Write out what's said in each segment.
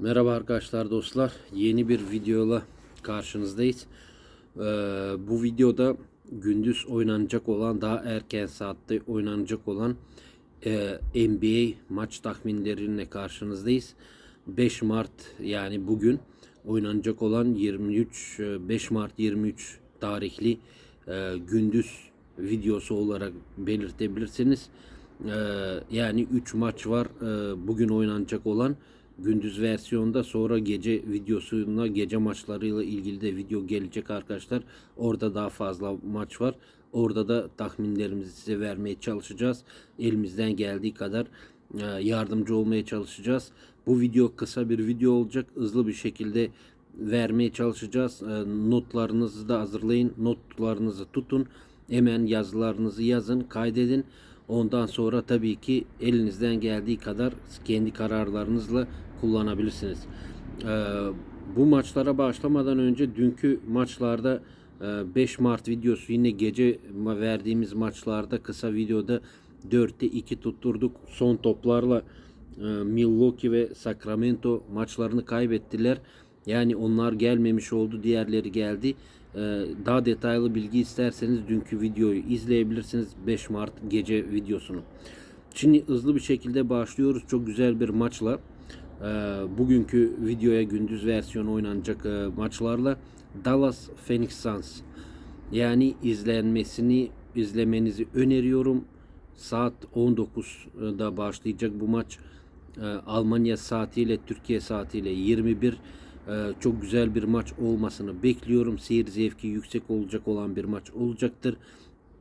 Merhaba arkadaşlar dostlar. Yeni bir videoyla karşınızdayız. Ee, bu videoda gündüz oynanacak olan daha erken saatte oynanacak olan e, NBA maç tahminleriyle karşınızdayız. 5 Mart yani bugün oynanacak olan 23 e, 5 Mart 23 tarihli e, gündüz videosu olarak belirtebilirsiniz. Ee, yani 3 maç var e, bugün oynanacak olan gündüz versiyonda sonra gece videosuna gece maçlarıyla ilgili de video gelecek arkadaşlar. Orada daha fazla maç var. Orada da tahminlerimizi size vermeye çalışacağız. Elimizden geldiği kadar e, yardımcı olmaya çalışacağız. Bu video kısa bir video olacak. Hızlı bir şekilde vermeye çalışacağız. E, Notlarınızı da hazırlayın. Notlarınızı tutun. Hemen yazılarınızı yazın, kaydedin. Ondan sonra tabii ki elinizden geldiği kadar kendi kararlarınızla kullanabilirsiniz. Ee, bu maçlara başlamadan önce dünkü maçlarda e, 5 Mart videosu yine gece verdiğimiz maçlarda kısa videoda 4'te 2 tutturduk. Son toplarla e, Milwaukee ve Sacramento maçlarını kaybettiler. Yani onlar gelmemiş oldu, diğerleri geldi. Ee, Daha detaylı bilgi isterseniz dünkü videoyu izleyebilirsiniz 5 Mart gece videosunu. Şimdi hızlı bir şekilde başlıyoruz. Çok güzel bir maçla. Ee, Bugünkü videoya gündüz versiyonu oynanacak e, maçlarla Dallas Phoenix Suns. Yani izlenmesini izlemenizi öneriyorum. Saat 19'da başlayacak bu maç. Ee, Almanya saatiyle Türkiye saatiyle 21 ee, çok güzel bir maç olmasını bekliyorum. Seyir zevki yüksek olacak olan bir maç olacaktır.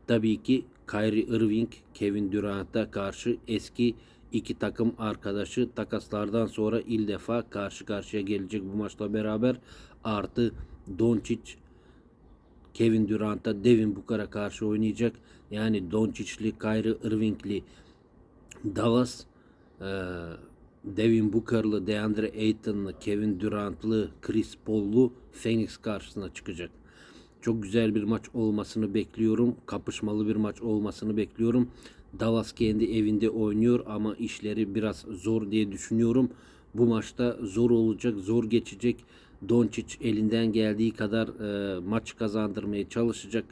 Tabii ki Kyrie Irving, Kevin Durant'a karşı eski iki takım arkadaşı takaslardan sonra ilk defa karşı karşıya gelecek bu maçla beraber. Artı Doncic, Kevin Durant'a Devin Booker'a karşı oynayacak. Yani Doncic'li, Kyrie Irving'li Dallas Devin Booker'lı, DeAndre Ayton'lı, Kevin Durant'lı, Chris Paul'lu Phoenix karşısına çıkacak. Çok güzel bir maç olmasını bekliyorum. Kapışmalı bir maç olmasını bekliyorum. Dallas kendi evinde oynuyor ama işleri biraz zor diye düşünüyorum. Bu maçta zor olacak, zor geçecek. Doncic elinden geldiği kadar e, maç kazandırmaya çalışacak.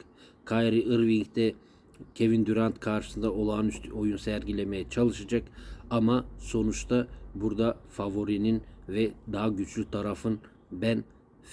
Kyrie Irving de Kevin Durant karşısında olağanüstü oyun sergilemeye çalışacak. Ama sonuçta burada favorinin ve daha güçlü tarafın ben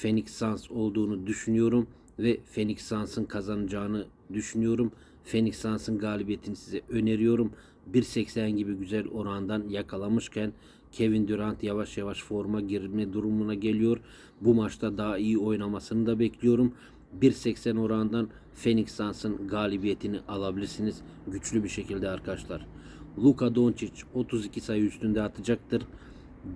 Phoenix Suns olduğunu düşünüyorum ve Phoenix Suns'ın kazanacağını düşünüyorum. Phoenix Suns'ın galibiyetini size öneriyorum. 1.80 gibi güzel orandan yakalamışken Kevin Durant yavaş yavaş forma girme durumuna geliyor. Bu maçta daha iyi oynamasını da bekliyorum. 1.80 orandan Phoenix Suns'ın galibiyetini alabilirsiniz. Güçlü bir şekilde arkadaşlar. Luka Doncic 32 sayı üstünde atacaktır.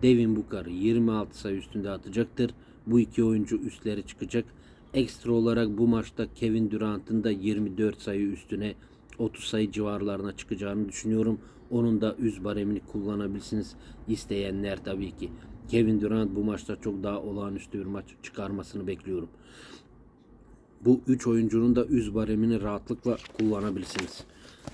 Devin Booker 26 sayı üstünde atacaktır. Bu iki oyuncu üstleri çıkacak. Ekstra olarak bu maçta Kevin Durant'ın da 24 sayı üstüne 30 sayı civarlarına çıkacağını düşünüyorum. Onun da üz baremini kullanabilirsiniz isteyenler tabii ki. Kevin Durant bu maçta çok daha olağanüstü bir maç çıkarmasını bekliyorum. Bu üç oyuncunun da üz baremini rahatlıkla kullanabilirsiniz.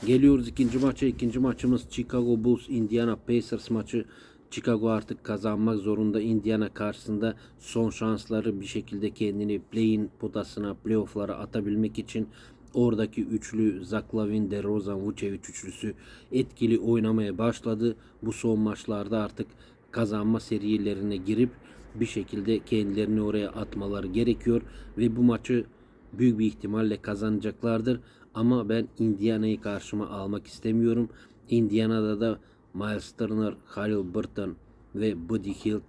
Geliyoruz ikinci maça. İkinci maçımız Chicago Bulls Indiana Pacers maçı. Chicago artık kazanmak zorunda. Indiana karşısında son şansları bir şekilde kendini play-in potasına, playoff'lara atabilmek için oradaki üçlü Zach Lavin, DeRozan, Vucevic üçlüsü etkili oynamaya başladı. Bu son maçlarda artık kazanma serilerine girip bir şekilde kendilerini oraya atmaları gerekiyor ve bu maçı büyük bir ihtimalle kazanacaklardır. Ama ben Indiana'yı karşıma almak istemiyorum. Indiana'da da Miles Turner, Halil Burton ve Buddy Hield,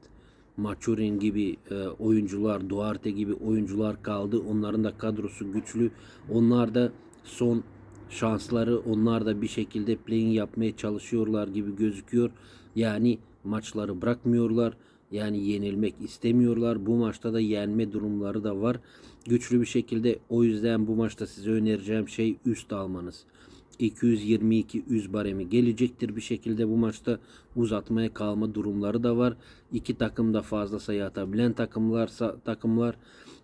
Machurin gibi e, oyuncular, Duarte gibi oyuncular kaldı. Onların da kadrosu güçlü. Onlar da son şansları onlar da bir şekilde playing yapmaya çalışıyorlar gibi gözüküyor. Yani maçları bırakmıyorlar. Yani yenilmek istemiyorlar. Bu maçta da yenme durumları da var. Güçlü bir şekilde o yüzden bu maçta size önereceğim şey üst almanız. 222 üz baremi gelecektir bir şekilde bu maçta uzatmaya kalma durumları da var. İki takım da fazla sayı atabilen takımlarsa takımlar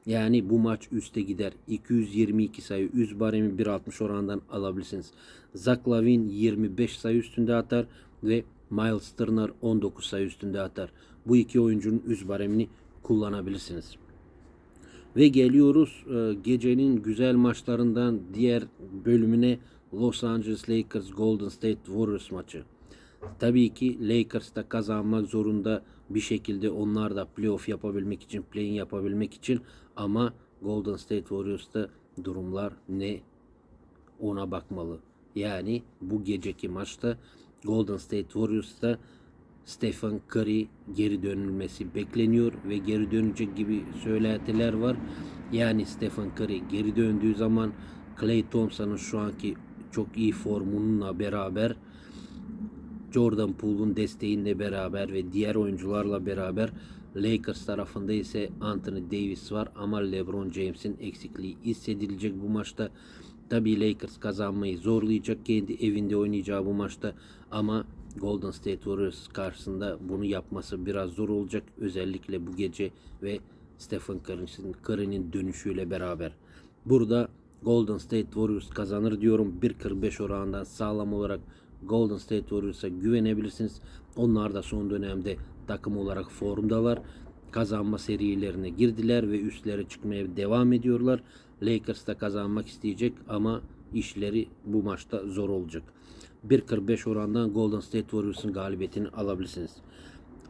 yani bu maç üste gider. 222 sayı üz baremi 1.60 orandan alabilirsiniz. Zach Lavin 25 sayı üstünde atar ve Miles Turner 19 sayı üstünde atar. Bu iki oyuncunun üst baremini kullanabilirsiniz. Ve geliyoruz e, gecenin güzel maçlarından diğer bölümüne Los Angeles Lakers Golden State Warriors maçı. Tabii ki Lakers da kazanmak zorunda bir şekilde onlar da playoff yapabilmek için, play-in yapabilmek için ama Golden State Warriors'ta durumlar ne ona bakmalı. Yani bu geceki maçta Golden State Warriors'ta Stephen Curry geri dönülmesi bekleniyor ve geri dönecek gibi söylentiler var. Yani Stephen Curry geri döndüğü zaman Klay Thompson'ın şu anki çok iyi formununla beraber Jordan Poole'un desteğiyle beraber ve diğer oyuncularla beraber Lakers tarafında ise Anthony Davis var ama LeBron James'in eksikliği hissedilecek bu maçta. Tabii Lakers kazanmayı zorlayacak kendi evinde oynayacağı bu maçta ama Golden State Warriors karşısında bunu yapması biraz zor olacak özellikle bu gece ve Stephen Curry'nin dönüşüyle beraber. Burada Golden State Warriors kazanır diyorum. 1.45 oranından sağlam olarak Golden State Warriors'a güvenebilirsiniz. Onlar da son dönemde takım olarak formdalar. Kazanma serilerine girdiler ve üstlere çıkmaya devam ediyorlar. Lakers da kazanmak isteyecek ama işleri bu maçta zor olacak. 1.45 orandan Golden State Warriors'ın galibiyetini alabilirsiniz.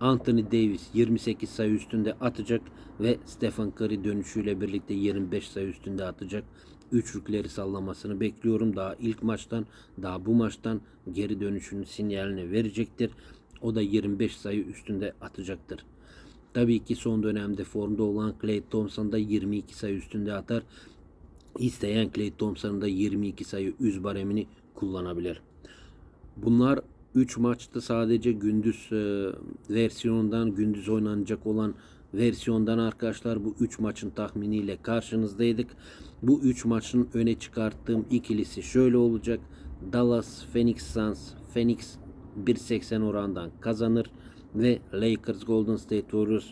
Anthony Davis 28 sayı üstünde atacak ve Stephen Curry dönüşüyle birlikte 25 sayı üstünde atacak. Üçlükleri sallamasını bekliyorum. Daha ilk maçtan, daha bu maçtan geri dönüşünün sinyalini verecektir. O da 25 sayı üstünde atacaktır. Tabii ki son dönemde formda olan Klay Thompson da 22 sayı üstünde atar. İsteyen Klay Thompson'ın da 22 sayı üz baremini kullanabilir. Bunlar 3 maçta sadece gündüz e, versiyonundan gündüz oynanacak olan versiyondan arkadaşlar bu 3 maçın tahminiyle karşınızdaydık. Bu 3 maçın öne çıkarttığım ikilisi şöyle olacak. Dallas Phoenix Suns Phoenix 1.80 orandan kazanır ve Lakers Golden State Warriors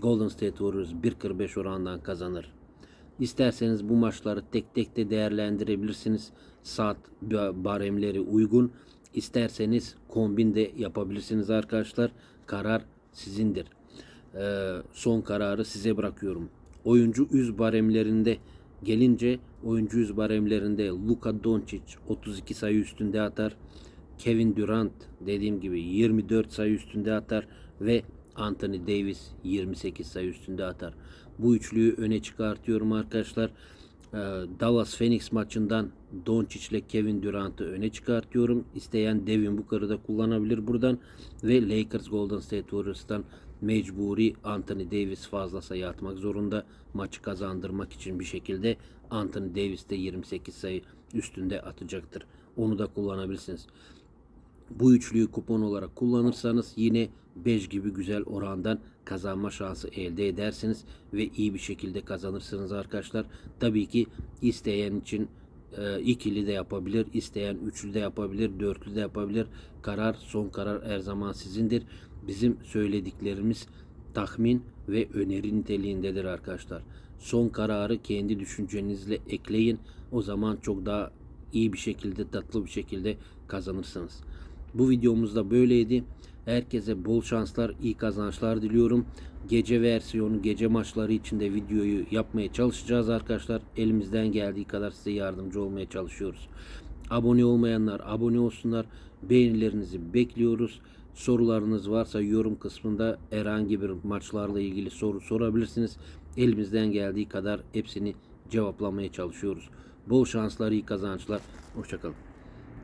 Golden State Warriors 1.45 orandan kazanır. İsterseniz bu maçları tek tek de değerlendirebilirsiniz. Saat baremleri uygun. İsterseniz kombin de yapabilirsiniz arkadaşlar. Karar sizindir. Ee, son kararı size bırakıyorum. Oyuncu üz baremlerinde gelince oyuncu üz baremlerinde Luka Doncic 32 sayı üstünde atar. Kevin Durant dediğim gibi 24 sayı üstünde atar ve Anthony Davis 28 sayı üstünde atar. Bu üçlüyü öne çıkartıyorum arkadaşlar. Ee, Dallas Phoenix maçından Doncic ile Kevin Durant'ı öne çıkartıyorum. İsteyen Devin Booker'ı da kullanabilir buradan. Ve Lakers Golden State Warriors'tan mecburi Anthony Davis fazla sayı atmak zorunda. Maçı kazandırmak için bir şekilde Anthony Davis de 28 sayı üstünde atacaktır. Onu da kullanabilirsiniz. Bu üçlüyü kupon olarak kullanırsanız yine 5 gibi güzel orandan kazanma şansı elde edersiniz ve iyi bir şekilde kazanırsınız arkadaşlar. Tabii ki isteyen için e, ikili de yapabilir, isteyen üçlü de yapabilir, dörtlü de yapabilir. Karar, son karar her zaman sizindir. Bizim söylediklerimiz tahmin ve öneri niteliğindedir arkadaşlar. Son kararı kendi düşüncenizle ekleyin. O zaman çok daha iyi bir şekilde, tatlı bir şekilde kazanırsınız. Bu videomuz da böyleydi. Herkese bol şanslar, iyi kazançlar diliyorum. Gece versiyonu, gece maçları için de videoyu yapmaya çalışacağız arkadaşlar. Elimizden geldiği kadar size yardımcı olmaya çalışıyoruz. Abone olmayanlar abone olsunlar. Beğenilerinizi bekliyoruz. Sorularınız varsa yorum kısmında herhangi bir maçlarla ilgili soru sorabilirsiniz. Elimizden geldiği kadar hepsini cevaplamaya çalışıyoruz. Bol şanslar, iyi kazançlar. Hoşçakalın.